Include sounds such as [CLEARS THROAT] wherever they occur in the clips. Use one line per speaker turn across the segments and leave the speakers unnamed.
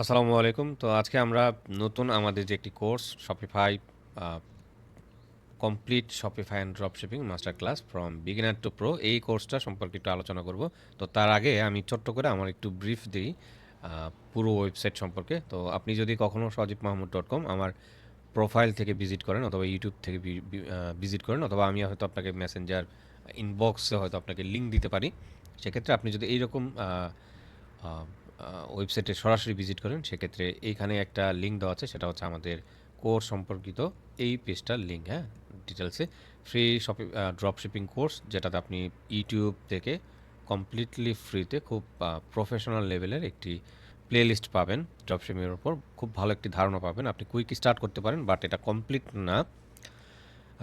আসসালামু আলাইকুম। তো আজকে আমরা নতুন আমাদের যে একটি course a complete Shopify and dropshipping master class from beginner to pro এই কোর্সটা সম্পর্কে একটু আলোচনা করব। তো তার আগে আমি ছোট্ট করে আমার একটু ব্রিফ দিই পুরো ওয়েবসাইট সম্পর্কে। তো আপনি যদি কখনও সজীব মাহমুদ ডট কম আমার প্রোফাইল থেকে ভিজিট করেন অথবা ইউটিউব থেকে ভিজিট করেন অথবা আমি হয়তো আপনাকে মেসেঞ্জার ইনবক্সে হয়তো আপনাকে লিঙ্ক দিতে পারি। সেক্ষেত্রে আপনি যদি এইরকম ওয়েবসাইটে সরাসরি ভিজিট করেন, সেক্ষেত্রে এইখানে একটা লিঙ্ক দেওয়া আছে, সেটা হচ্ছে আমাদের কোর্স সম্পর্কিত এই পেজটার লিঙ্ক হ্যাঁ? ডিটেলসে free shopping drop shipping course যেটাতে আপনি ইউটিউব থেকে কমপ্লিটলি ফ্রিতে খুব প্রফেশনাল লেভেলের একটি প্লে লিস্ট পাবেন ড্রপ শিপিংয়ের উপর। খুব ভালো একটি ধারণা পাবেন, আপনি কুইক স্টার্ট করতে পারেন বাট এটা কমপ্লিট না।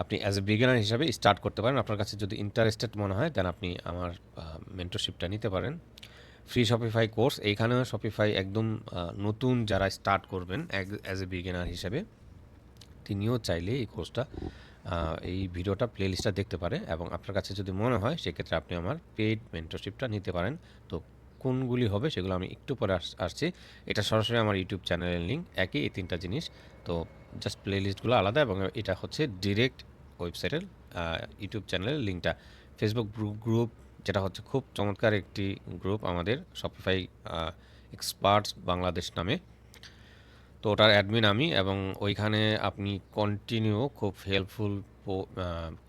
আপনি অ্যাজ এ বিগিনার হিসাবে স্টার্ট করতে পারেন। আপনার কাছে যদি ইন্টারেস্টেড মনে হয় দেন আপনি আমার মেন্টরশিপটা নিতে পারেন। ফ্রি শপিফাই কোর্স এইখানেও শপিফাই একদম নতুন যারা স্টার্ট করবেন অ্যাজ এ বিগিনার হিসেবে, তিনিও চাইলে এই কোর্সটা এই ভিডিওটা প্লেলিস্টটা দেখতে পারে এবং আপনার কাছে যদি মনে হয়, সেক্ষেত্রে আপনি আমার পেইড মেন্টরশিপটা নিতে পারেন। তো কোনগুলি হবে সেগুলো আমি একটু পরে আসছি। এটা সরাসরি আমার ইউটিউব চ্যানেলের লিঙ্ক একই এই তিনটা জিনিস। তো জাস্ট প্লেলিস্টগুলো আলাদা এবং এটা হচ্ছে ডিরেক্ট ওয়েবসাইটের ইউটিউব চ্যানেলের লিঙ্কটা ফেসবুক গ্রুপ গ্রুপ যেটা হচ্ছে খুব চমৎকার একটি গ্রুপ আমাদের শপিফাই এক্সপার্টস বাংলাদেশ নামে। তো ওটার অ্যাডমিন আমি এবং ওইখানে আপনি কন্টিনিউ খুব হেল্পফুল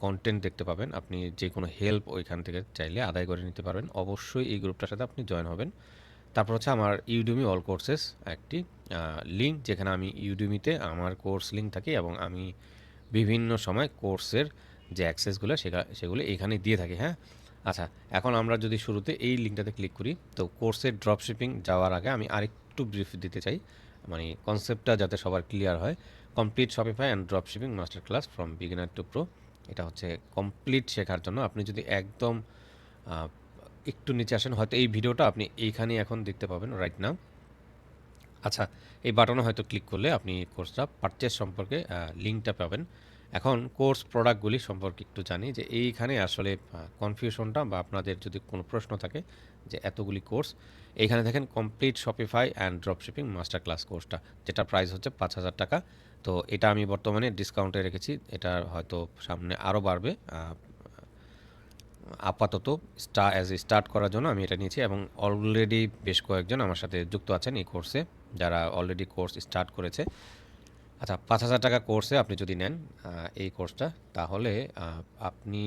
কন্টেন্ট দেখতে পাবেন। আপনি যে কোনো হেল্প ওইখান থেকে চাইলে আদায় করে নিতে পারবেন অবশ্যই এই গ্রুপটার সাথে আপনি জয়েন হবেন। তারপর হচ্ছে আমার ইউডুমি অল কোর্সেস একটি লিঙ্ক যেখানে আমি ইউডুমিতে আমার কোর্স লিঙ্ক থাকি এবং আমি বিভিন্ন সময় কোর্সের যে অ্যাক্সেসগুলো সেগুলো এইখানে দিয়ে থাকি হ্যাঁ? আচ্ছা এখন আমরা যদি শুরুতে এই লিঙ্কটাতে ক্লিক করি, তো কোর্সের ড্রপশিপিং যাওয়ার আগে আমি আরেকটু ব্রিফ দিতে চাই। মানে কনসেপ্টটা যাতে সবার ক্লিয়ার হয় complete Shopify and dropshipping master class from beginner to pro এটা হচ্ছে কমপ্লিট শেখার জন্য। আপনি যদি একদম একটু নিচে আসেন, হয়তো এই ভিডিওটা আপনি এইখানে এখন দেখতে পাবেন রাইট নাও আচ্ছা এই বাটনে হয়তো ক্লিক করলে আপনি কোর্সটা পারচেস সম্পর্কে লিঙ্কটা পাবেন। এখন কোর্স প্রোডাক্টগুলি সম্পর্কে একটু জানি যে এইখানে আসলে কনফিউশনটা বা আপনাদের যদি কোনো প্রশ্ন থাকে যে এতগুলি কোর্স, এইখানে দেখেন complete Shopify and dropshipping master class কোর্সটা যেটা প্রাইস হচ্ছে পাঁচ হাজার টাকা। তো এটা আমি বর্তমানে ডিসকাউন্টে রেখেছি, এটা হয়তো সামনে আরও বাড়বে। আপাতত স্টা অ্যাজ এ স্টার্ট করার জন্য আমি এটা নিয়েছি এবং অলরেডি বেশ কয়েকজন আমার সাথে যুক্ত আছেন এই কোর্সে যারা অলরেডি কোর্স স্টার্ট করেছে। আচ্ছা পাঁচ হাজার টাকা কোর্সে আপনি যদি নেন এই কোর্সটা তাহলে আপনি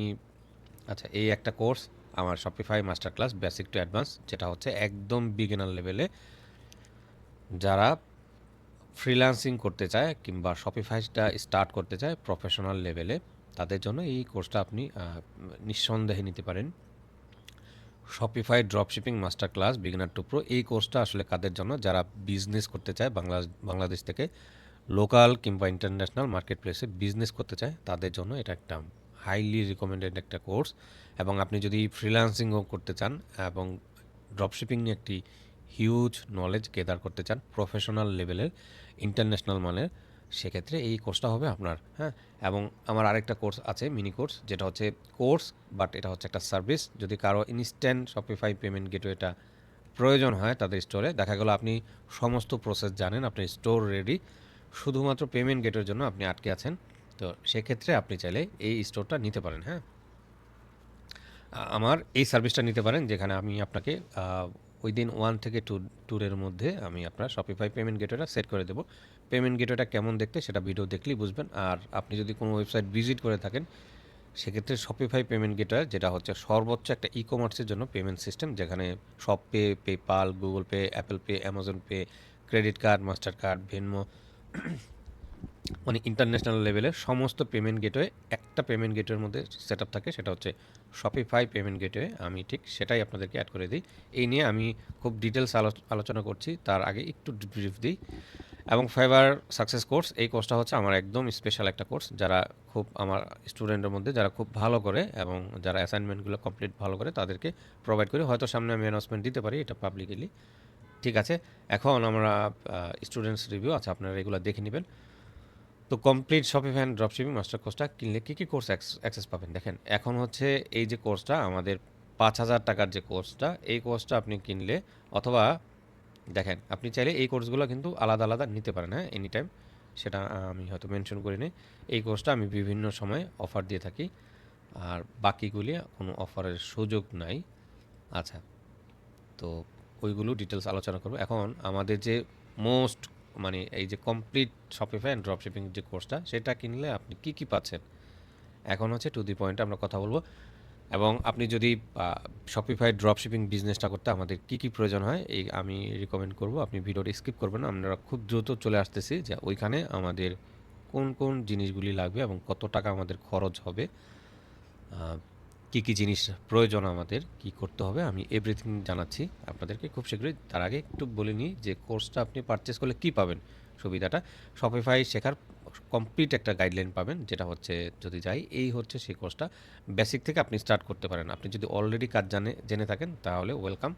আচ্ছা এই একটা কোর্স আমার Shopify master class basic to advance যেটা হচ্ছে একদম বিগিনার লেভেলে যারা ফ্রিল্যান্সিং করতে চায় কিংবা শপিফাইটা স্টার্ট করতে চায় প্রফেশনাল লেভেলে তাদের জন্য এই কোর্সটা আপনি নিঃসন্দেহে নিতে পারেন। Shopify dropshipping master class beginner to pro এই কোর্সটা আসলে কাদের জন্য? যারা বিজনেস করতে চায় বাংলা বাংলাদেশ থেকে লোকাল কিংবা ইন্টারন্যাশনাল মার্কেট প্লেসে বিজনেস করতে চায়, তাদের জন্য এটা একটা হাইলি রিকমেন্ডেড একটা কোর্স এবং আপনি যদি ফ্রিল্যান্সিংও করতে চান এবং ড্রপশিপিং নিয়ে একটি হিউজ নলেজ গেদার করতে চান প্রফেশনাল লেভেলের ইন্টারন্যাশনাল মানের, সেক্ষেত্রে এই কোর্সটা হবে আপনার হ্যাঁ? এবং আমার আরেকটা কোর্স আছে মিনি কোর্স যেটা হচ্ছে কোর্স বাট এটা হচ্ছে একটা সার্ভিস যদি কারও ইনস্ট্যান্ট শপিফাই পেমেন্ট গেটওয়েটা প্রয়োজন হয় তাদের স্টোরে দেখা গেলো আপনি সমস্ত প্রসেস জানেন, আপনি স্টোর রেডি শুধুমাত্র পেমেন্ট গেটের জন্য আপনি আটকে আছেন। তো সেক্ষেত্রে আপনি চাইলে এই স্টোরটা নিতে পারেন হ্যাঁ? আমার এই সার্ভিসটা নিতে পারেন, যেখানে আমি আপনাকে উইদিন ওয়ান থেকে টু ট্যুরের মধ্যে আমি আপনার শপিফাই পেমেন্ট গেটওয়েটা সেট করে দেবো। পেমেন্ট গেটওয়েটা কেমন দেখতে সেটা ভিডিও দেখলেই বুঝবেন। আর আপনি যদি কোনো ওয়েবসাইট ভিজিট করে থাকেন, সেক্ষেত্রে শপিফাই পেমেন্ট গেটওয়ে যেটা হচ্ছে সর্বোচ্চ একটা ই কমার্সের জন্য পেমেন্ট সিস্টেম যেখানে shop pay PayPal Google pay Apple pay Amazon pay credit card master card Venmo [CLEARS THROAT] মানে ইন্টারন্যাশনাল লেভেলে সমস্ত পেমেন্ট গেটওয়ে একটা পেমেন্ট গেটওয়ের মধ্যে সেট থাকে, সেটা হচ্ছে শপিফাই পেমেন্ট গেটওয়ে আমি ঠিক সেটাই আপনাদেরকে অ্যাড করে দিই। এই নিয়ে আমি খুব ডিটেলস আলোচনা করছি, তার আগে একটু ব্রিফ দিই। এবং ফাইবার সাকসেস কোর্স এই কোর্সটা হচ্ছে আমার একদম স্পেশাল একটা কোর্স যারা খুব আমার স্টুডেন্টের মধ্যে, যারা খুব ভালো করে এবং যারা অ্যাসাইনমেন্টগুলো কমপ্লিট ভালো করে, তাদেরকে প্রোভাইড করি। হয়তো সামনে আমি অ্যানাউন্সমেন্ট দিতে পারি, এটা পাবলিকলি ঠিক আছে, এখন আমরা স্টুডেন্টস রিভিউ আচ্ছা আপনারা এগুলো দেখে নেবেন। তো complete Shopify and dropshipping master কোর্সটা কিনলে কী কী কোর্স অ্যাক্সেস পাবেন? দেখেন, এখন হচ্ছে এই যে কোর্সটা আমাদের পাঁচ হাজার টাকার যে কোর্সটা এই কোর্সটা আপনি কিনলে অথবা দেখেন, আপনি চাইলে এই কোর্সগুলো কিন্তু আলাদা আলাদা নিতে পারেন হ্যাঁ এনি টাইম সেটা আমি হয়তো মেনশন করিনি। এই কোর্সটা আমি বিভিন্ন সময় অফার দিয়ে থাকি। আর বাকিগুলি কোনো অফারের সুযোগ নাই। আচ্ছা তো ওইগুলো ডিটেলস আলোচনা করব। এখন আমাদের যে মোস্ট মানে এই যে complete Shopify and drop shipping যে কোর্সটা সেটা কিনলে আপনি কি কি পাচ্ছেন? এখন হচ্ছে টু দি পয়েন্টে আমরা কথা বলব। এবং আপনি যদি শপিফাই ড্রপ শিপিং বিজনেসটা করতে আমাদের কি কি প্রয়োজন হয়, এই আমি রিকমেন্ড করব। আপনি ভিডিওটা স্কিপ করবেন আমরা খুব দ্রুত চলে আসতেছি যে ওইখানে আমাদের কোন কোন জিনিসগুলি লাগবে এবং কত টাকা আমাদের খরচ হবে। কি কি জিনিস প্রয়োজন আমাদের, কি করতে হবে, আমি এভরিথিং জানাচ্ছি আপনাদেরকে খুব শীঘ্রই। তার আগে একটু বলে নিই যে কোর্সটা আপনি পারচেস করলে কি পাবেন সুবিধাটা। শপিফাই শেখার কমপ্লিট একটা গাইডলাইন পাবেন, যেটা হচ্ছে যদি যাই, এই হচ্ছে সেই কোর্সটা বেসিক থেকে আপনি স্টার্ট করতে পারেন। আপনি যদি অলরেডি কাজ জানে, জেনে থাকেন, তাহলে ওয়েলকাম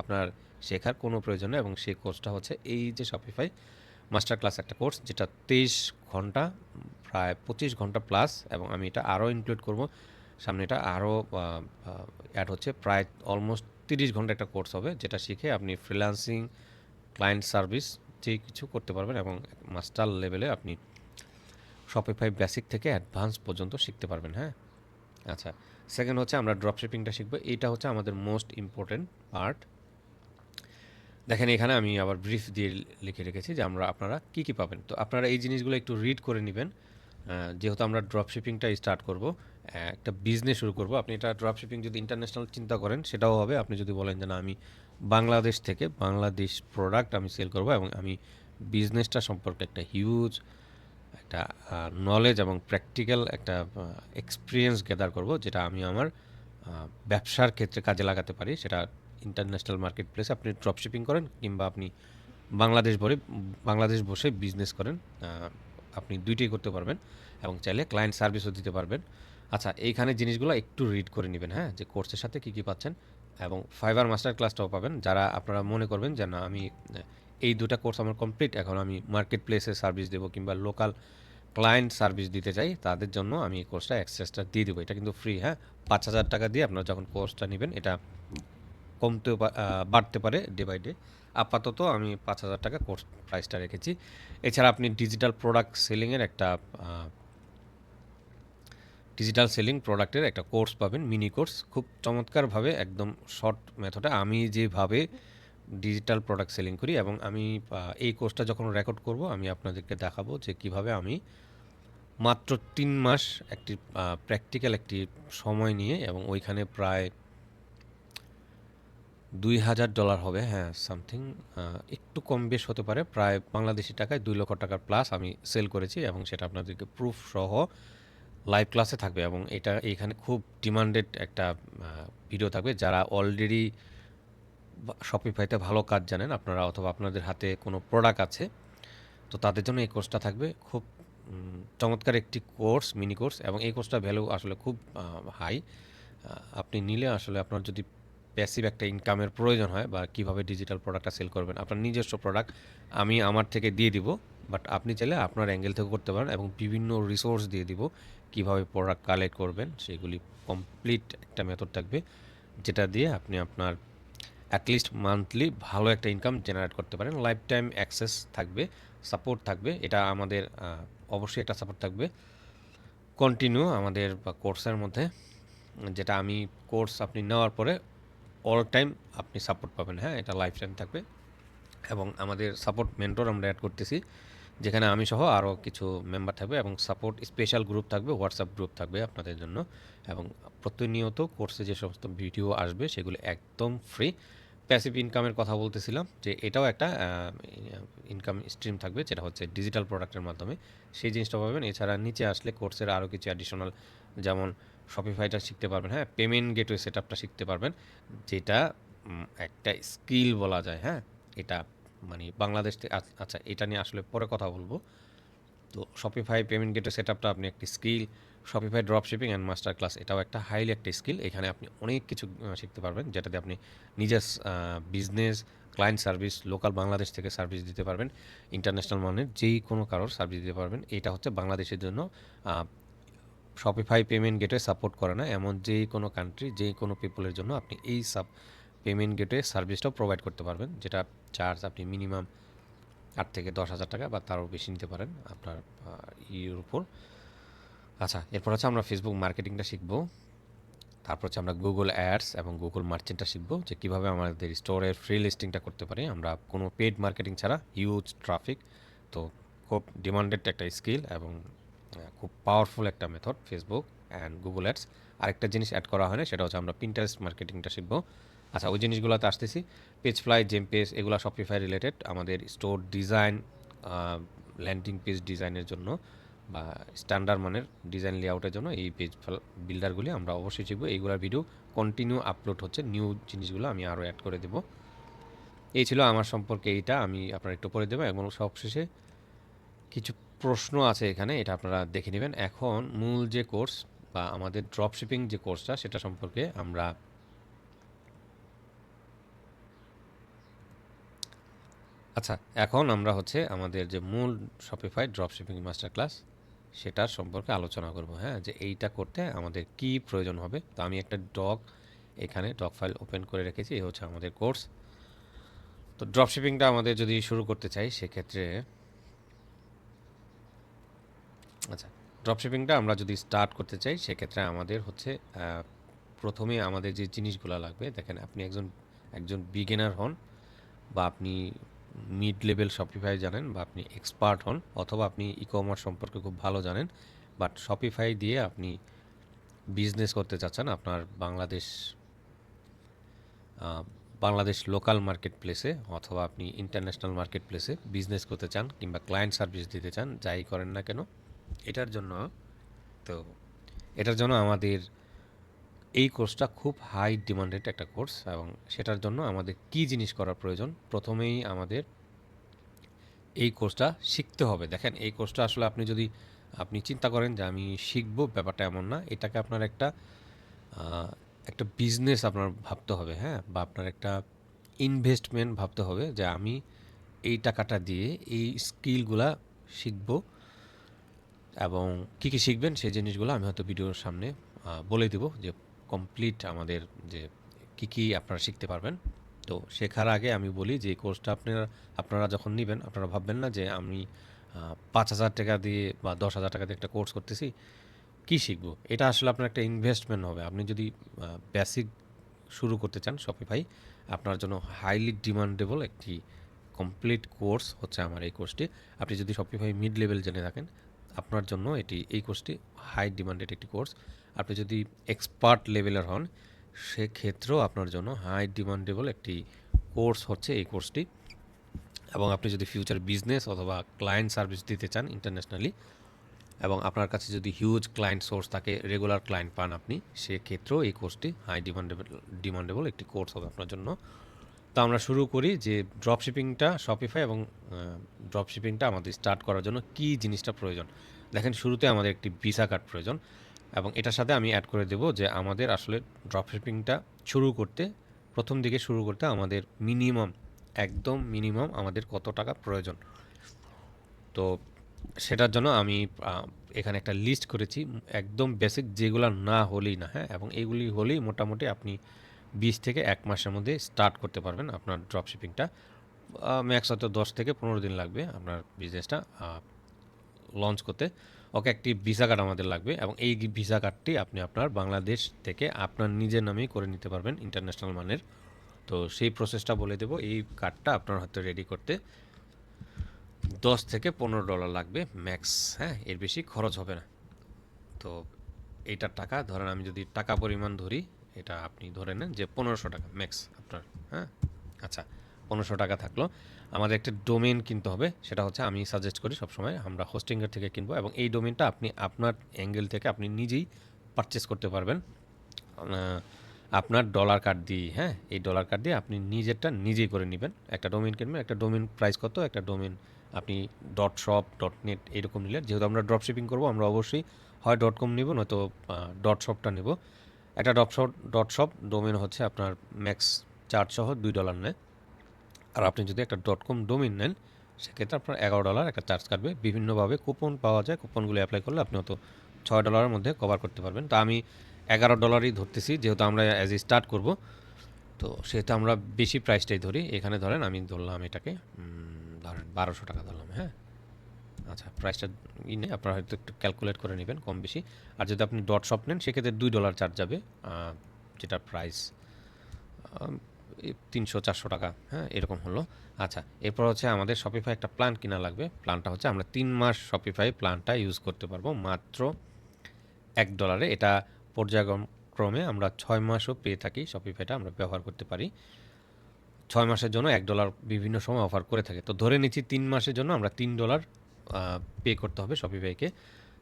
আপনার শেখার কোনো প্রয়োজন নেই এবং সেই কোর্সটা হচ্ছে এই যে শপিফাই মাস্টার ক্লাস একটা কোর্স যেটা তেইশ ঘণ্টা, প্রায় পঁচিশ ঘণ্টা প্লাস এবং আমি এটা আরও ইনক্লুড করব। সামনে এটা আরও অ্যাড হচ্ছে। প্রায় অলমোস্ট তিরিশ ঘণ্টা একটা কোর্স হবে, যেটা শিখে আপনি ফ্রিল্যান্সিং ক্লায়েন্ট সার্ভিস যে কিছু করতে পারবেন এবং মাস্টার লেভেলে আপনি শপিফাই বেসিক থেকে অ্যাডভান্স পর্যন্ত শিখতে পারবেন হ্যাঁ? আচ্ছা সেকেন্ড হচ্ছে আমরা ড্রপ শিপিংটা শিখব। এইটা হচ্ছে আমাদের মোস্ট ইম্পর্টেন্ট পার্ট দেখেন, এখানে আমি আবার ব্রিফ দিয়ে লিখে রেখেছি যে আমরা, আপনারা কি কি পাবেন। তো আপনারা এই জিনিসগুলো একটু রিড করে নেবেন। যেহেতু আমরা ড্রপ শিপিংটা স্টার্ট করব একটা বিজনেস শুরু করব। আপনি এটা ড্রপ শিপিং যদি ইন্টারন্যাশনাল চিন্তা করেন, সেটাও হবে। আপনি যদি বলেন যে, না, আমি বাংলাদেশ থেকে বাংলাদেশ প্রোডাক্ট আমি সেল করব এবং আমি বিজনেসটা সম্পর্কে একটা হিউজ একটা নলেজ এবং প্র্যাকটিক্যাল একটা এক্সপিরিয়েন্স গ্যাদার করব, যেটা আমি আমার ব্যবসার ক্ষেত্রে কাজে লাগাতে পারি। সেটা ইন্টারন্যাশনাল মার্কেট প্লেসে আপনি ড্রপ শিপিং করেন কিংবা আপনি বাংলাদেশ ভরে, বাংলাদেশ বসে বিজনেস করেন। আপনি দুইটাই করতে পারবেন এবং চাইলে ক্লায়েন্ট সার্ভিসও দিতে পারবেন। আচ্ছা এইখানে জিনিসগুলো একটু রিড করে নেবেন হ্যাঁ? যে কোর্সের সাথে কী কী পাচ্ছেন এবং ফাইবার মাস্টার ক্লাসটাও পাবেন। যারা আপনারা মনে করবেন যে, না, আমি এই দুটা কোর্স আমার কমপ্লিট এখন আমি মার্কেট প্লেসে সার্ভিস দেবো কিংবা লোকাল ক্লায়েন্ট সার্ভিস দিতে চাই, তাদের জন্য আমি এই কোর্সটা অ্যাক্সেসটা দিয়ে দেবো। এটা কিন্তু ফ্রি হ্যাঁ? পাঁচ হাজার টাকা দিয়ে আপনারা যখন কোর্সটা নেবেন, এটা কমতেও বাড়তে পারে ডে বাই ডে আপাতত আমি পাঁচ হাজার টাকা কোর্স প্রাইসটা রেখেছি। এছাড়া আপনি ডিজিটাল প্রোডাক্ট সেলিংয়ের একটা ডিজিটাল সেলিং প্রোডাক্টের একটা কোর্স পাবেন মিনি কোর্স খুব চমৎকারভাবে একদম শর্ট মেথডে আমি যেভাবে ডিজিটাল প্রোডাক্ট সেলিং করি এবং আমি এই কোর্সটা যখন রেকর্ড করব, আমি আপনাদেরকে দেখাবো যে কীভাবে আমি মাত্র তিন মাস একটি প্র্যাকটিক্যাল একটি সময় নিয়ে এবং ওইখানে প্রায় দুই হাজার ডলার হবে হ্যাঁ সামথিং একটু কম বেশ হতে পারে। প্রায় বাংলাদেশি টাকায় দুই লক্ষ টাকার প্লাস আমি সেল করেছি এবং সেটা আপনাদেরকে প্রুফ সহ লাইভ ক্লাসে থাকবে এবং এটা এখানে খুব ডিমান্ডেড একটা ভিডিও থাকবে যারা অলরেডি শপিফাইতে ভালো কাজ জানেন আপনারা অথবা আপনাদের হাতে কোনো প্রোডাক্ট আছে, তো তাদের জন্য এই কোর্সটা থাকবে। খুব চমৎকার একটি কোর্স মিনি কোর্স এবং এই কোর্সটা ভ্যালু আসলে খুব হাই আপনি নিলে আসলে আপনার যদি প্যাসিভ একটা ইনকামের প্রয়োজন হয় বা কীভাবে ডিজিটাল প্রোডাক্টটা সেল করবেন, আপনার নিজস্ব প্রোডাক্ট আমি আমার থেকে দিয়ে দিব বাট আপনি চাইলে আপনার অ্যাঙ্গেল থেকে করতে পারেন এবং বিভিন্ন রিসোর্স দিয়ে দিব। কীভাবে প্রোডাক্ট কালেক্ট করবেন, সেগুলি কমপ্লিট একটা মেথড থাকবে, যেটা দিয়ে আপনি আপনার অ্যাটলিস্ট মান্থলি ভালো একটা ইনকাম জেনারেট করতে পারেন। লাইফ টাইম অ্যাক্সেস থাকবে সাপোর্ট থাকবে, এটা আমাদের অবশ্যই একটা সাপোর্ট থাকবে। কন্টিনিউ আমাদের কোর্সের মধ্যে, যেটা আমি কোর্স আপনি নেওয়ার পরে অল টাইম আপনি সাপোর্ট পাবেন। হ্যাঁ এটা লাইফ টাইম থাকবে। এবং আমাদের সাপোর্ট মেন্টর আমরা অ্যাড করতেছি। যেখানে আমি সহ আরও কিছু মেম্বার থাকবে এবং সাপোর্ট স্পেশাল গ্রুপ থাকবে হোয়াটসঅ্যাপ গ্রুপ থাকবে আপনাদের জন্য। এবং প্রতিনিয়ত কোর্সে যে সমস্ত ভিডিও আসবে সেগুলো একদম ফ্রি প্যাসিভ ইনকামের কথা বলতেছিলাম যে এটাও একটা ইনকাম স্ট্রিম থাকবে যেটা হচ্ছে ডিজিটাল প্রোডাক্টের মাধ্যমে। সেই জিনিসটা পাবেন। এছাড়া নিচে আসলে কোর্সের আরও কিছু অ্যাডিশনাল যেমন শপিফাইটা শিখতে পারবেন হ্যাঁ? পেমেন্ট গেটওয়ে সেট আপটা শিখতে পারবেন। যেটা একটা স্কিল বলা যায় হ্যাঁ? এটা মানে বাংলাদেশ থেকে আচ্ছা- এটা নিয়ে আসলে পরে কথা বলব। তো শপিফাই পেমেন্ট গেটওয়ে সেট আপটা আপনি একটি skill Shopify drop shipping and master class এটাও একটা হাইলি একটা স্কিল এখানে আপনি অনেক কিছু শিখতে পারবেন, যেটাতে আপনি নিজের business client service local Bangladesh থেকে সার্ভিস দিতে পারবেন ইন্টারন্যাশনাল মানের যেই কোনো কারোর সার্ভিস দিতে পারবেন। এটা হচ্ছে বাংলাদেশের জন্য শপিফাই পেমেন্ট গেটওয়ে সাপোর্ট করে না। এমন যেই কোনো কান্ট্রি যেই কোনো পিপলের জন্য আপনি এই সাব পেমেন্ট গেটওয়ে সার্ভিসটাও প্রোভাইড করতে পারবেন, যেটা চার্জ আপনি মিনিমাম আট থেকে দশ হাজার টাকা বা তারও বেশি নিতে পারেন আপনার ইয়ের উপর। আচ্ছা এরপর হচ্ছে আমরা ফেসবুক মার্কেটিংটা শিখব। তারপর হচ্ছে আমরা গুগল অ্যাডস এবং গুগল মার্চেন্টটা শিখব, যে কীভাবে আমাদের স্টোরের ফ্রি লিস্টিংটা করতে পারি। আমরা কোনো পেড মার্কেটিং ছাড়া হিউজ ট্রাফিক তো খুব ডিমান্ডেড একটা স্কিল এবং খুব পাওয়ারফুল একটা method Facebook and Google ads আরেকটা জিনিস অ্যাড করা হয় না, সেটা হচ্ছে আমরা পিন্টারেস্ট মার্কেটিংটা শিখব। আচ্ছা ওই জিনিসগুলোতে আসতেছি। পেজ ফ্লাই জেম পেজ এগুলো শপিফাই রিলেটেড আমাদের স্টোর ডিজাইন ল্যান্ডিং পেজ ডিজাইনের জন্য বা স্ট্যান্ডার্ড মানের ডিজাইন লেআউটের জন্য এই পেজ বিল্ডারগুলি আমরা অবশ্যই শিখব। এইগুলোর ভিডিও কন্টিনিউ আপলোড হচ্ছে। নিউ জিনিসগুলো আমি আরও অ্যাড করে দেবো। এই ছিল আমার সম্পর্কে এইটা। আমি আপনার একটু পরে দেবো এবং সবশেষে কিছু প্রশ্ন আছে এখানে, এটা আপনারা দেখে নেবেন। এখন মূল যে কোর্স বা আমাদের ড্রপ শিপিং যে কোর্সটা সেটা সম্পর্কে আমরা আচ্ছা এখন আমরা হচ্ছে আমাদের যে মূল Shopify drop shipping master class সেটার সম্পর্কে আলোচনা করব হ্যাঁ? যে এইটা করতে আমাদের কি প্রয়োজন হবে? তো আমি একটা ডগ এখানে ডগ ফাইল ওপেন করে রেখেছি, এই হচ্ছে আমাদের কোর্স তো ড্রপ শিপিংটা আমাদের যদি শুরু করতে চাই, সেক্ষেত্রে আচ্ছা ড্রপ শিপিংটা আমরা যদি স্টার্ট করতে চাই, সেক্ষেত্রে আমাদের হচ্ছে প্রথমে আমাদের যে জিনিসগুলো লাগবে, দেখেন আপনি একজন একজন বিগিনার হন, বা আপনি মিড লেভেল শপিফাই জানেন বা আপনি এক্সপার্ট হন অথবা আপনি ই কমার্স সম্পর্কে খুব ভালো জানেন বাট শপিফাই দিয়ে আপনি বিজনেস করতে চাচ্ছেন আপনার বাংলাদেশ বাংলাদেশ লোকাল মার্কেট প্লেসে অথবা আপনি ইন্টারন্যাশনাল মার্কেট প্লেসে বিজনেস করতে চান কিংবা ক্লায়েন্ট সার্ভিস দিতে চান, যাই করেন না কেন, এটার জন্য, তো এটার জন্য আমাদের এই কোর্সটা খুব হাই ডিমান্ডেড একটা কোর্স এবং সেটার জন্য আমাদের কি জিনিস করা প্রয়োজন? প্রথমেই আমাদের এই কোর্সটা শিখতে হবে। দেখেন, এই কোর্সটা আসলে আপনি যদি, আপনি চিন্তা করেন যে আমি শিখব, ব্যাপারটা এমন না। এটাকে আপনার একটা একটা বিজনেস আপনার ভাবতে হবে হ্যাঁ? বা আপনার একটা ইনভেস্টমেন্ট ভাবতে হবে যে আমি এই টাকাটা দিয়ে এই স্কিলগুলা শিখব এবং কী কী শিখবেন সেই জিনিসগুলো আমি হয়তো ভিডিওর সামনে বলে দেব যে কমপ্লিট আমাদের যে কী কী আপনারা শিখতে পারবেন। তো শেখার আগে আমি বলি যে কোর্সটা আপনারা আপনারা যখন নেবেন, আপনারা ভাববেন না যে আমি পাঁচ হাজার টাকা দিয়ে বা দশ হাজার টাকা দিয়ে একটা কোর্স করতেছি, কী শিখব? এটা আসলে আপনার একটা ইনভেস্টমেন্ট হবে। আপনি যদি বেসিক শুরু করতে চান শপিফাই আপনার জন্য হাইলি ডিমান্ডেবল একটি কমপ্লিট কোর্স হচ্ছে আমার এই কোর্সটি আপনি যদি শপিফাই মিড লেভেল জেনে থাকেন, আপনার জন্য এটি, এই কোর্সটি হাই ডিমান্ডেড একটি কোর্স আপনি যদি এক্সপার্ট লেভেলের হন, সেক্ষেত্রেও আপনার জন্য হাই ডিমান্ডেবল একটি কোর্স হচ্ছে এই কোর্সটি এবং আপনি যদি ফিউচার বিজনেস অথবা ক্লায়েন্ট সার্ভিস দিতে চান ইন্টারন্যাশনালি এবং আপনার কাছে যদি হিউজ ক্লায়েন্ট সোর্স থাকে রেগুলার ক্লায়েন্ট পান আপনি, সেক্ষেত্রেও এই কোর্সটি হাই ডিমান্ডেবল ডিমান্ডেবল একটি কোর্স হবে আপনার জন্য। তো আমরা শুরু করি যে ড্রপশিপিংটা শপিফাই এবং ড্রপশিপিংটা আমাদের স্টার্ট করার জন্য কি জিনিসটা প্রয়োজন। দেখেন শুরুতে আমাদের একটি ভিসা কার্ড প্রয়োজন। এবং এটার সাথে আমি অ্যাড করে দেব যে আমাদের আসলে ড্রপ শিপিংটা শুরু করতে, প্রথম দিকে শুরু করতে আমাদের মিনিমাম একদম মিনিমাম আমাদের কত টাকা প্রয়োজন। তো সেটার জন্য আমি এখানে একটা লিস্ট করেছি, একদম বেসিক যেগুলো না হলেই না হ্যাঁ? এবং এইগুলি হলেই মোটামুটি আপনি বিশ থেকে এক মাসের মধ্যে স্টার্ট করতে পারবেন আপনার ড্রপ শিপিংটা ম্যাক্স হয়তো দশ থেকে পনেরো দিন লাগবে আপনার বিজনেসটা লঞ্চ করতে। ওকে একটি ভিসা কার্ড আমাদের লাগবে এবং এই ভিসা কার্ডটি আপনি আপনার বাংলাদেশ থেকে আপনার নিজের নামেই করে নিতে পারবেন ইন্টারন্যাশনাল মানের। তো সেই প্রসেসটা বলে দেবো। এই কার্ডটা আপনার হাতে রেডি করতে দশ থেকে পনেরো ডলার লাগবে ম্যাক্স হ্যাঁ? এর বেশি খরচ হবে না। তো এইটার টাকা, ধরেন আমি যদি টাকা পরিমাণ ধরি, এটা আপনি ধরে নেন যে পনেরোশো টাকা ম্যাক্স আপনার হ্যাঁ? আচ্ছা। পনেরোশো টাকা থাকল। আমাদের একটা ডোমেন কিনতে হবে, সেটা হচ্ছে আমি সাজেস্ট করি সবসময় আমরা হোস্টিংয়ের থেকে কিনবো এবং এই ডোমেনটা আপনি আপনার অ্যাঙ্গেল থেকে আপনি নিজেই পারচেস করতে পারবেন। আপনার ডলার কার্ড দিয়ে হ্যাঁ? এই ডলার কার্ড দিয়ে আপনি নিজেরটা নিজেই করে নেবেন। একটা ডোমেন কিনবেন, একটা ডোমেন প্রাইস কত, একটা ডোমেন আপনি ডট শপ ডট নেট এরকম নিলেন যেহেতু আমরা ড্রপ শিপিং করব, আমরা অবশ্যই হয় ডট কম নেব, নয়তো ডট শপটা নেব। একটা dot shop dot shop domain হচ্ছে আপনার ম্যাক্স চার্জ সহ দুই ডলার নেয়। আর আপনি যদি একটা. ডট কম ডোমিন নেন, সেক্ষেত্রে আপনার এগারো ডলার একটা চার্জ কাটবে। বিভিন্নভাবে কুপন পাওয়া যায়। কুপনগুলো অ্যাপ্লাই করলে আপনি হয়তো ছয় ডলারের মধ্যে কভার করতে পারবেন। তা আমি এগারো ডলারই ধরতেছি, যেহেতু আমরা অ্যাজ এ স্টার্ট করব। তো তো সেহেতু আমরা বেশি প্রাইসটাই ধরি। এখানে ধরেন আমি ধরলাম এটাকে ধরেন বারোশো টাকা ধরলাম হ্যাঁ? আচ্ছা প্রাইসটা ই নেই আপনারা হয়তো একটু ক্যালকুলেট করে নেবেন কম বেশি। আর যদি আপনি ডট শপ নেন, সেক্ষেত্রে দুই ডলার চার্জ যাবে যেটা প্রাইস তিনশো, চারশো টাকা হ্যাঁ এরকম হলো। আচ্ছা এরপর হচ্ছে আমাদের শপিফাই একটা প্ল্যান কিনা লাগবে। প্ল্যানটা হচ্ছে আমরা তিন মাস শপিফাই প্ল্যানটা ইউজ করতে পারব। মাত্র এক ডলারে এটা পর্যায়ক্রমে আমরা ছয় মাসও পেয়ে থাকি শপিফাইটা আমরা ব্যবহার করতে পারি। ছয় মাসের জন্য এক ডলার বিভিন্ন সময় অফার করে থাকে। তো ধরে নিচ্ছি তিন মাসের জন্য আমরা তিন ডলার পে করতে হবে শপিফাইকে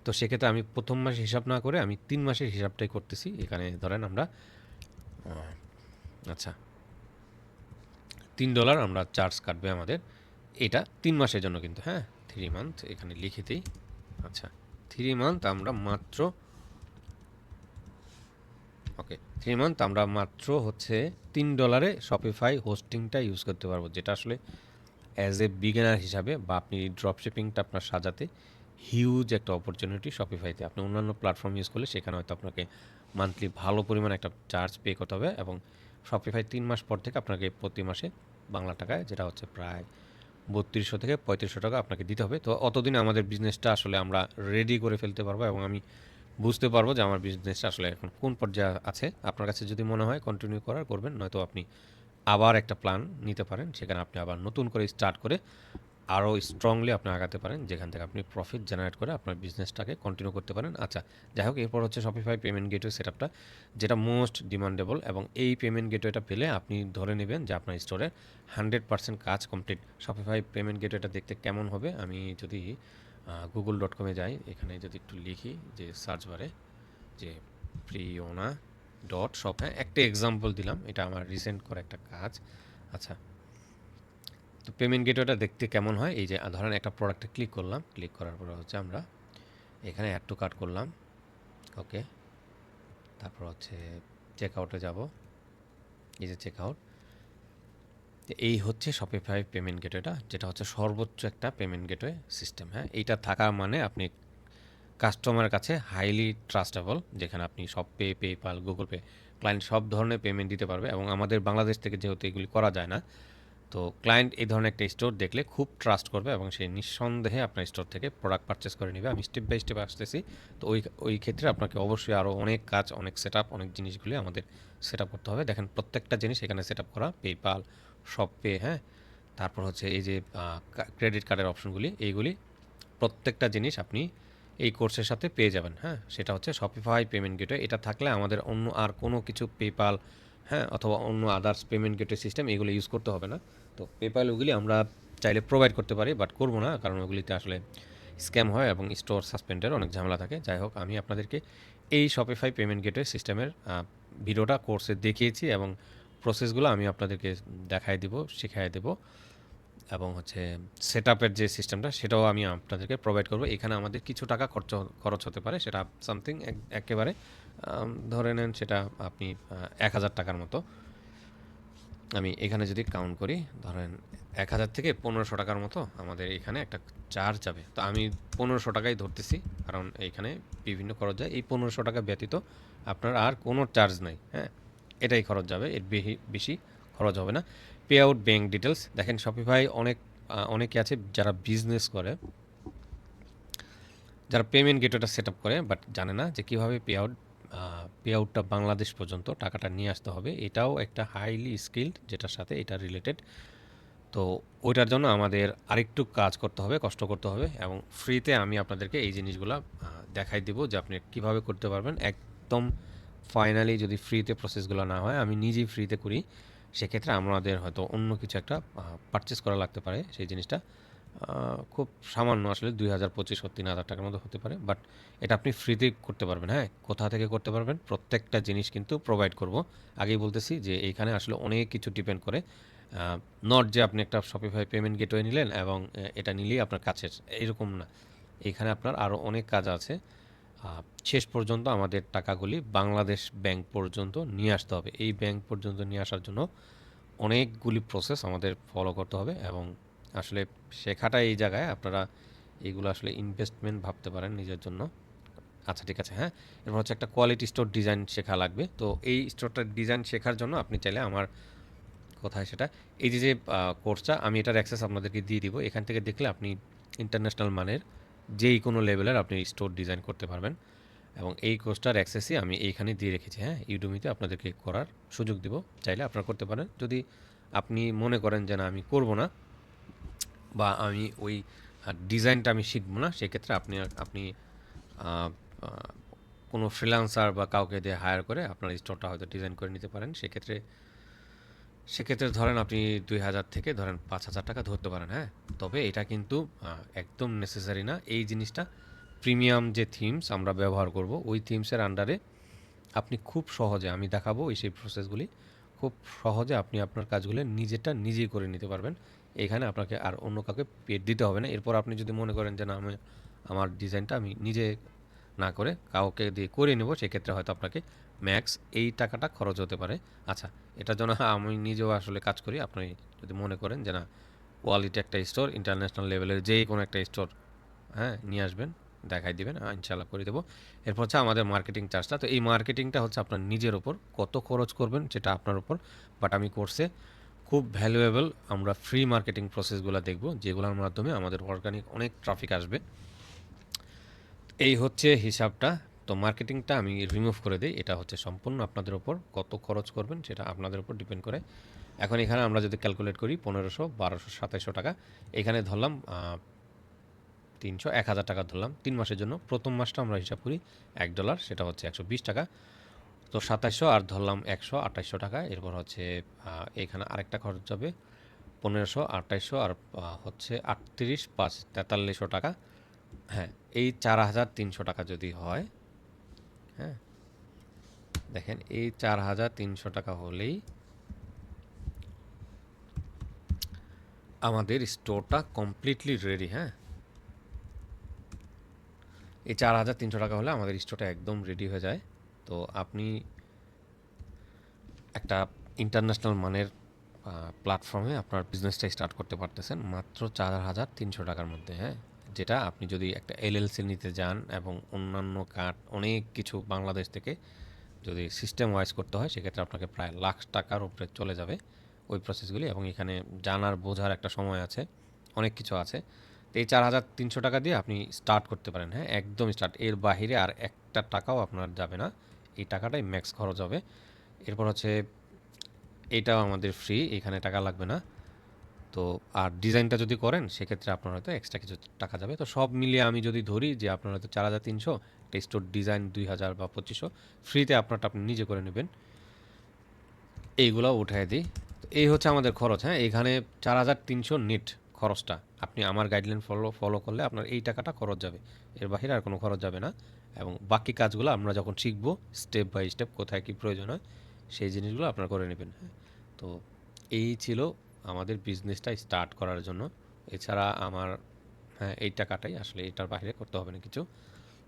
তো সেক্ষেত্রে আমি প্রথম মাসে হিসাব না করে আমি তিন মাসের হিসাবটাই করতেছি। এখানে ধরেন আমরা আচ্ছা তিন ডলার আমরা চার্জ কাটবে আমাদের। এটা তিন মাসের জন্য কিন্তু হ্যাঁ? থ্রি মান্থ এখানে লিখে দিই। আচ্ছা থ্রি মান্থ আমরা মাত্র ওকে থ্রি মান্থ আমরা মাত্র হচ্ছে তিন ডলারে শপিফাই হোস্টিংটা ইউজ করতে পারব, যেটা আসলে অ্যাজ এ বিগিনার হিসাবে বা আপনি ড্রপ শিপিংটা আপনার সাজাতে হিউজ একটা অপরচুনিটি শপিফাইতে আপনি অন্যান্য প্ল্যাটফর্ম ইউজ করলে সেখানে হয়তো আপনাকে মান্থলি ভালো পরিমাণ একটা চার্জ পে করতে হবে এবং শপিফাই তিন মাস পর থেকে আপনাকে প্রতি মাসে বাংলা টাকায়, যেটা হচ্ছে প্রায় বত্রিশশো থেকে পঁয়ত্রিশশো টাকা আপনাকে দিতে হবে। তো অতদিনে আমাদের বিজনেসটা আসলে আমরা রেডি করে ফেলতে পারব এবং আমি বুঝতে পারব যে আমার বিজনেসটা আসলে এখন কোন পর্যায়ে আছে। আপনার কাছে যদি মনে হয় কন্টিনিউ করার, করবেন, নয়তো আপনি আবার একটা প্ল্যান নিতে পারেন, সেখানে আপনি আবার নতুন করে স্টার্ট করে আরও স্ট্রংলি আপনি আগাতে পারেন, যেখান থেকে আপনি প্রফিট জেনারেট করে আপনার বিজনেসটাকে কন্টিনিউ করতে পারেন। আচ্ছা যাই হোক এরপর হচ্ছে শপিফাই পেমেন্ট গেটওয়ে সেটআপটা যেটা মোস্ট ডিমান্ডেবল এবং এই পেমেন্ট গেটওয়েটা পেলে আপনি ধরে নেবেন যে আপনার স্টোরে হান্ড্রেড পার্সেন্ট কাজ কমপ্লিট শপিফাই পেমেন্ট গেটওয়েটা দেখতে কেমন হবে? আমি যদি গুগল ডট কমে যাই, এখানে যদি একটু লিখি যে সার্চ বারে যে প্রিওনা ডট শপ হ্যাঁ একটা এক্সাম্পল দিলাম, এটা আমার রিসেন্ট করা একটা কাজ। আচ্ছা তো পেমেন্ট গেটওয়েটা দেখতে কেমন হয়? এই যে ধরেন একটা প্রোডাক্টে ক্লিক করলাম। ক্লিক করার পরে হচ্ছে আমরা এখানে অ্যাড টু কার্ট করলাম। ওকে তারপর হচ্ছে চেক আউটে যাব। এই যে চেক আউট এই হচ্ছে শপিফাই পেমেন্ট গেটওয়েটা যেটা হচ্ছে সর্বোচ্চ একটা পেমেন্ট গেটওয়ে সিস্টেম হ্যাঁ? এইটা থাকা মানে আপনি কাস্টমারের কাছে হাইলি ট্রাস্টেবল যেখানে আপনি সব pay PayPal Google pay client সব ধরনের পেমেন্ট দিতে পারবে এবং আমাদের বাংলাদেশ থেকে যেহেতু এগুলি করা যায় না তো ক্লায়েন্ট এই ধরনের একটা স্টোর দেখলে খুব ট্রাস্ট করবে এবং সে নিঃসন্দেহে আপনার স্টোর থেকে প্রোডাক্ট পারচেস করে নেবে। আমি স্টেপ বাই স্টেপ আসতেছি। তো ওই ওই ক্ষেত্রে আপনাকে অবশ্যই আরও অনেক কাজ, অনেক সেট অনেক জিনিসগুলি আমাদের সেট করতে হবে। দেখেন প্রত্যেকটা জিনিস এখানে সেট করা পেপাল সব পে হ্যাঁ? তারপর হচ্ছে এই যে ক্রেডিট কার্ডের অপশনগুলি এইগুলি প্রত্যেকটা জিনিস আপনি এই কোর্সের সাথে পেয়ে যাবেন হ্যাঁ? সেটা হচ্ছে শপিফাই পেমেন্ট গেটওয়ে এটা থাকলে আমাদের অন্য আর কোনো কিছু পেপাল হ্যাঁ? অথবা অন্য আদার্স পেমেন্ট গেটওয়ে সিস্টেম এগুলো ইউজ করতে হবে না। তো পেপাল ওগুলি আমরা চাইলে প্রোভাইড করতে পারি বাট করব না, কারণ ওগুলিতে আসলে স্ক্যাম হয় এবং স্টোর সাসপেন্ডের অনেক ঝামেলা থাকে। যাই হোক, আমি আপনাদেরকে এই শপিফাই পেমেন্ট গেটওয়ে সিস্টেমের ভিডিওটা কোর্সে দেখিয়েছি এবং প্রসেসগুলো আমি আপনাদেরকে দেখাই দিব শিখাই দেব এবং হচ্ছে সেট আপের যে সিস্টেমটা সেটাও আমি আপনাদেরকে প্রোভাইড করব। এখানে আমাদের কিছু টাকা খরচ খরচ হতে পারে, সেটা সামথিং একেবারে ধরে নেন সেটা আপনি এক হাজার টাকার মতো। আমি এখানে যদি কাউন্ট করি, ধরেন এক হাজার থেকে পনেরোশো টাকার মতো আমাদের এখানে একটা চার্জ যাবে। তো আমি পনেরোশো টাকাই ধরতেছি, কারণ এইখানে বিভিন্ন খরচ যায়। এই পনেরোশো টাকা ব্যতীত আপনার আর কোনো চার্জ নাই হ্যাঁ? এটাই খরচ যাবে, এর বেশি খরচ হবে না। পে আউট ব্যাঙ্ক ডিটেলস দেখেন শপিফাই অনেক অনেকে আছে যারা বিজনেস করে, যারা পেমেন্ট গেটওয়েটা সেট আপ করে বাট জানে না যে কীভাবে পে আউট পে আউটটা বাংলাদেশ পর্যন্ত টাকাটা নিয়ে আসতে হবে। এটাও একটা হাইলি স্কিল্ড যেটার সাথে এটা রিলেটেড তো ওইটার জন্য আমাদের আরেকটু কাজ করতে হবে, কষ্ট করতে হবে এবং ফ্রিতে আমি আপনাদেরকে এই জিনিসগুলো দেখাই দিব যে আপনি কীভাবে করতে পারবেন। একদম ফাইনালি যদি ফ্রিতে প্রসেসগুলো না হয়, আমি নিজেই ফ্রিতে করি, সেক্ষেত্রে আমাদের হয়তো অন্য কিছু একটা পারচেস করা লাগতে পারে সেই জিনিসটা। খুব সামান্য আসলে দুই হাজার পঁচিশ তিন হাজার টাকার মতো হতে পারে বাট এটা আপনি ফ্রিতে করতে পারবেন হ্যাঁ? কোথা থেকে করতে পারবেন? প্রত্যেকটা জিনিস কিন্তু প্রোভাইড করব। আগেই বলতেছি যে এইখানে আসলে অনেক কিছু ডিপেন্ড করে নট যে আপনি একটা শপিফাই পেমেন্ট গেটওয়ে নিলেন এবং এটা নিলেই আপনার কাছের, এরকম না। এখানে আপনার আরও অনেক কাজ আছে। শেষ পর্যন্ত আমাদের টাকাগুলি বাংলাদেশ ব্যাংক পর্যন্ত নিয়ে আসতে হবে। এই ব্যাংক পর্যন্ত নিয়ে আসার জন্য অনেকগুলি প্রসেস আমাদের ফলো করতে হবে এবং আসলে শেখাটা এই জায়গায়। আপনারা এইগুলো আসলে ইনভেস্টমেন্ট ভাবতে পারেন নিজের জন্য। আচ্ছা ঠিক আছে হ্যাঁ? এরপর হচ্ছে একটা কোয়ালিটি স্টোর ডিজাইন শেখা লাগবে। তো এই স্টোরটার ডিজাইন শেখার জন্য আপনি চাইলে আমার কোথায় সেটা, এই যে যে কোর্সটা আমি এটার অ্যাক্সেস আপনাদেরকে দিয়ে দিব। এখান থেকে দেখলে আপনি ইন্টারন্যাশনাল মানের যেই কোনো লেভেলের আপনি স্টোর ডিজাইন করতে পারবেন। এবং এই কোর্সটার অ্যাক্সেসই আমি এইখানে দিয়ে রেখেছি হ্যাঁ? ইউডুমিতে আপনাদেরকে করার সুযোগ দিব। চাইলে আপনারা করতে পারেন। যদি আপনি মনে করেন যে, না, আমি করব না বা আমি ওই ডিজাইনটা আমি শিখব না, সেক্ষেত্রে আপনি আপনি কোনো ফ্রিল্যান্সার বা কাউকে দিয়ে হায়ার করে আপনার স্টোরটা হয়তো ডিজাইন করে নিতে পারেন। সেক্ষেত্রে সেক্ষেত্রে ধরেন আপনি দুই হাজার থেকে ধরেন পাঁচ হাজার টাকা ধরতে পারেন হ্যাঁ? তবে এটা কিন্তু একদম নেসেসারি না। এই জিনিসটা প্রিমিয়াম যে থিমস আমরা ব্যবহার করব, ওই থিমসের আন্ডারে আপনি খুব সহজে, আমি দেখাবো এই সেই প্রসেসগুলি খুব সহজে আপনি আপনার কাজগুলো নিজেরটা নিজেই করে নিতে পারবেন। এখানে আপনাকে আর অন্য কাউকে পেড দিতে হবে না। এরপর আপনি যদি মনে করেন যে না, আমি, আমার ডিজাইনটা আমি নিজে না করে কাউকে দিয়ে করে নেব, সেক্ষেত্রে হয়তো আপনাকে ম্যাক্স এই টাকাটা খরচ হতে পারে। আচ্ছা এটার জন্য আমি নিজেও আসলে কাজ করি। আপনি যদি মনে করেন যে না কোয়ালিটি একটা স্টোর ইন্টারন্যাশনাল লেভেলের যেই কোনো একটা স্টোর হ্যাঁ নিয়ে আসবেন, দেখাই দিবেন ইনশাল্লাহ করে দেবো। এরপর হচ্ছে আমাদের মার্কেটিং চার্জটা তো এই মার্কেটিংটা হচ্ছে আপনার নিজের ওপর কত খরচ করবেন, সেটা আপনার ওপর বাট আমি কোর্সে খুব ভ্যালুয়েবল আমরা ফ্রি মার্কেটিং প্রসেসগুলো দেখব, যেগুলোর মাধ্যমে আমাদের অর্গানিক অনেক ট্রাফিক আসবে। এই হচ্ছে হিসাবটা। তো মার্কেটিংটা আমি রিমুভ করে দিই, এটা হচ্ছে সম্পূর্ণ আপনাদের ওপর, কত খরচ করবেন সেটা আপনাদের উপর ডিপেন্ড করে। এখন এখানে আমরা যদি ক্যালকুলেট করি, পনেরোশো, বারোশো সাতাইশশো টাকা, এখানে ধরলাম তিনশো, এক হাজার টাকা ধরলাম, তিন মাসের জন্য। প্রথম মাসটা আমরা হিসাব করি এক ডলার সেটা হচ্ছে একশো বিশ টাকা। তো সাতাইশশো আর ধরলাম একশো, আঠাইশশো টাকা। এরপর হচ্ছে এখানে আরেকটা খরচ যাবে পনেরোশো, আঠাইশশো আর হচ্ছে আটত্রিশ পাঁচ, তেতাল্লিশশো টাকা। হ্যাঁ এই চার হাজার তিনশো টাকা যদি হয় হ্যাঁ দেখেন এই চার হাজার তিনশো টাকা হলেই আমাদের স্টোরটা কমপ্লিটলি রেডি হ্যাঁ। এই চার হাজার তিনশো টাকা হলে আমাদের স্টোরটা একদম রেডি হয়ে যায়। তো আপনি একটা ইন্টারন্যাশনাল মানের প্ল্যাটফর্মে আপনার বিজনেসটা স্টার্ট করতে পারতেছেন মাত্র চার হাজার তিনশো টাকার মধ্যে হ্যাঁ? যেটা আপনি যদি একটা এলএলসি নিতে যান এবং অন্যান্য কার্ড, অনেক কিছু বাংলাদেশ থেকে যদি সিস্টেম ওয়াইজ করতে হয়, সেক্ষেত্রে আপনাকে প্রায় লাখ টাকার উপরে চলে যাবে ওই প্রসেসগুলি এবং এখানে জানার, বোঝার একটা সময় আছে, অনেক কিছু আছে। তো এই চার হাজার তিনশো টাকা দিয়ে আপনি স্টার্ট করতে পারেন হ্যাঁ? একদম স্টার্ট এর বাহিরে আর একটা টাকাও আপনার যাবে না। এই টাকাটাই ম্যাক্স খরচ হবে। এরপর হচ্ছে এটাও আমাদের ফ্রি এখানে টাকা লাগবে না। তো আর ডিজাইনটা যদি করেন, সেক্ষেত্রে আপনার হয়তো এক্সট্রা কিছু টাকা যাবে। তো সব মিলিয়ে আমি যদি ধরি যে আপনার হয়তো চার হাজার তিনশো টেস্টোর ডিজাইন দুই হাজার বা পঁচিশশো ফ্রিতে আপনারটা আপনি নিজে করে নেবেন। এইগুলো উঠাই দিই। তো এই হচ্ছে আমাদের খরচ হ্যাঁ? এখানে চার হাজার তিনশো নেট খরচটা। আপনি আমার গাইডলাইন ফলো ফলো করলে আপনার এই টাকাটা খরচ যাবে। এর বাইরে আর কোনো খরচ যাবে না। এবং বাকি কাজগুলো আমরা যখন শিখব স্টেপ বাই স্টেপ কোথায় কী প্রয়োজন হয়, সেই জিনিসগুলো আপনারা করে নেবেন। হ্যাঁ তো এই ছিল আমাদের বিজনেসটা স্টার্ট করার জন্য। এছাড়া আমার হ্যাঁ এই টাকাটাই আসলে এটার বাইরে করতে হবে না কিছু।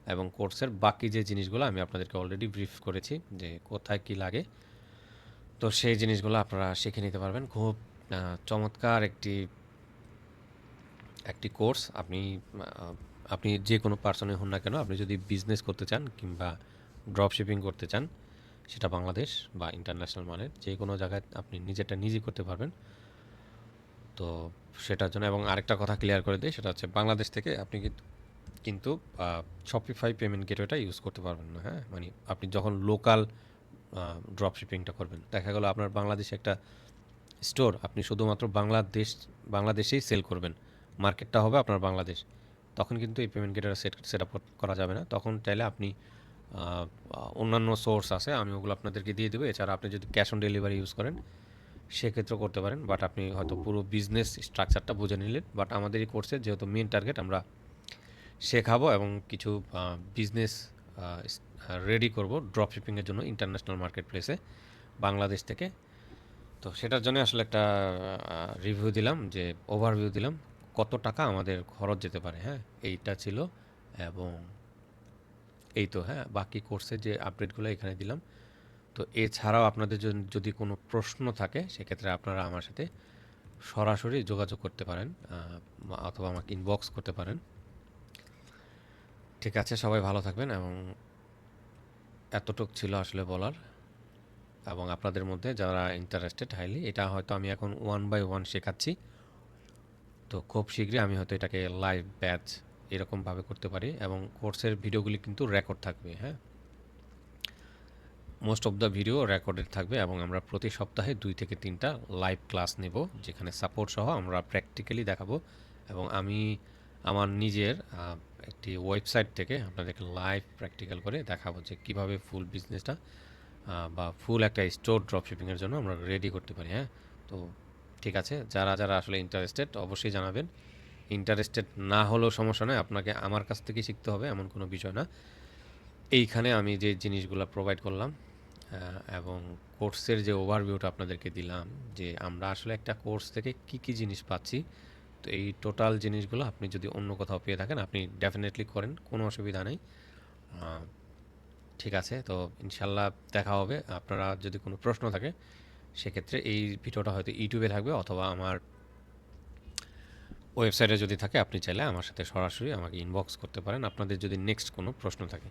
এবং কোর্সের বাকি যে জিনিসগুলো আমি আপনাদেরকে অলরেডি ব্রিফ করেছি, যে কোথায় কি লাগে, তো সেই জিনিসগুলো আপনারা শিখে নিতে পারবেন। খুব চমৎকার একটি একটি কোর্স আপনি আপনি যে কোনো পার্সনে হন না কেন, আপনি যদি বিজনেস করতে চান কিংবা ড্রপ শিপিং করতে চান, সেটা বাংলাদেশ বা ইন্টারন্যাশনাল মানের যে কোনো জায়গায় আপনি নিজেরটা নিজে করতে পারবেন। তো সেটার জন্য এবং আরেকটা কথা ক্লিয়ার করে দিই, সেটা হচ্ছে বাংলাদেশ থেকে আপনি কিন্তু শপিফাই পেমেন্ট গেটওয়েটা ইউজ করতে পারবেন না হ্যাঁ? মানে আপনি যখন লোকাল ড্রপ শিপিংটা করবেন, দেখা গেলো আপনার বাংলাদেশে একটা স্টোর আপনি শুধুমাত্র বাংলাদেশ, বাংলাদেশেই সেল করবেন মার্কেটটা হবে আপনার বাংলাদেশ। তখন কিন্তু এই payment gateway set set up করা যাবে না। তখন চাইলে আপনি অন্যান্য সোর্স আছে, আমি ওগুলো আপনাদেরকে দিয়ে দেবো। এছাড়া আপনি যদি ক্যাশ অন ডেলিভারি ইউজ করেন, সেক্ষেত্রেও করতে পারেন। বাট আপনি হয়তো পুরো বিজনেস স্ট্রাকচারটা বুঝে নিলেন। বাট আমাদের এই কোর্সে যেহেতু মেন টার্গেট আমরা শেখাবো এবং কিছু বিজনেস রেডি করব ড্রপ শিপিংয়ের জন্য ইন্টারন্যাশনাল মার্কেট প্লেসে বাংলাদেশ থেকে। তো সেটার জন্য আসলে একটা রিভিউ দিলাম, যে ওভারভিউ দিলাম। কত টাকা আমাদের খরচ যেতে পারে হ্যাঁ? এইটা ছিল এবং এই তো হ্যাঁ বাকি কোর্সের যে আপডেটগুলো এখানে দিলাম। তো এছাড়াও আপনাদের যদি কোনো প্রশ্ন থাকে, সেক্ষেত্রে আপনারা আমার সাথে সরাসরি যোগাযোগ করতে পারেন অথবা আমাকে ইনবক্স করতে পারেন। ঠিক আছে, সবাই ভালো থাকবেন এবং এতটুক ছিল আসলে বলার। এবং আপনাদের মধ্যে যারা ইন্টারেস্টেড হাইলি এটা হয়তো আমি এখন ওয়ান বাই ওয়ান শেখাচ্ছি। তো খুব শীঘ্রই আমি হয়তো এটাকে লাইভ ব্যাচ এরকমভাবে করতে পারি এবং কোর্সের ভিডিওগুলি কিন্তু রেকর্ড থাকবে হ্যাঁ? Most of the video recorded থাকবে এবং আমরা প্রতি সপ্তাহে দুই থেকে তিনটা লাইভ ক্লাস নেব, যেখানে সাপোর্ট সহ আমরা প্র্যাকটিক্যালি দেখাবো এবং আমি আমার নিজের একটি ওয়েবসাইট থেকে আপনাদেরকে লাইভ প্র্যাকটিক্যাল করে দেখাবো যে কীভাবে ফুল বিজনেসটা বা ফুল একটা স্টোর ড্রপশিপিংয়ের জন্য আমরা রেডি করতে পারি হ্যাঁ? তো ঠিক আছে, যারা যারা আসলে ইন্টারেস্টেড অবশ্যই জানাবেন। ইন্টারেস্টেড না হলেও সমস্যা নয় আপনাকে আমার কাছ থেকে শিখতে হবে, এমন কোনো বিষয় না। এইখানে আমি যে জিনিসগুলো প্রোভাইড করলাম এবং কোর্সের যে ওভারভিউটা আপনাদেরকে দিলাম, যে আমরা আসলে একটা কোর্স থেকে কি কি জিনিস পাচ্ছি, তো এই টোটাল জিনিসগুলো আপনি যদি অন্য কোথাও পেয়ে থাকেন, আপনি ডেফিনেটলি করেন, কোনো অসুবিধা নেই। ঠিক আছে, তো ইনশাল্লাহ দেখা হবে। আপনারা যদি কোনো প্রশ্ন থাকে সেক্ষেত্রে এই ভিডিওটা হয়তো ইউটিউবে থাকবে অথবা আমার ওয়েবসাইটে যদি থাকে, আপনি চাইলে আমার সাথে সরাসরি আমাকে ইনবক্স করতে পারেন। আপনাদের যদি নেক্সট কোনো প্রশ্ন থাকে।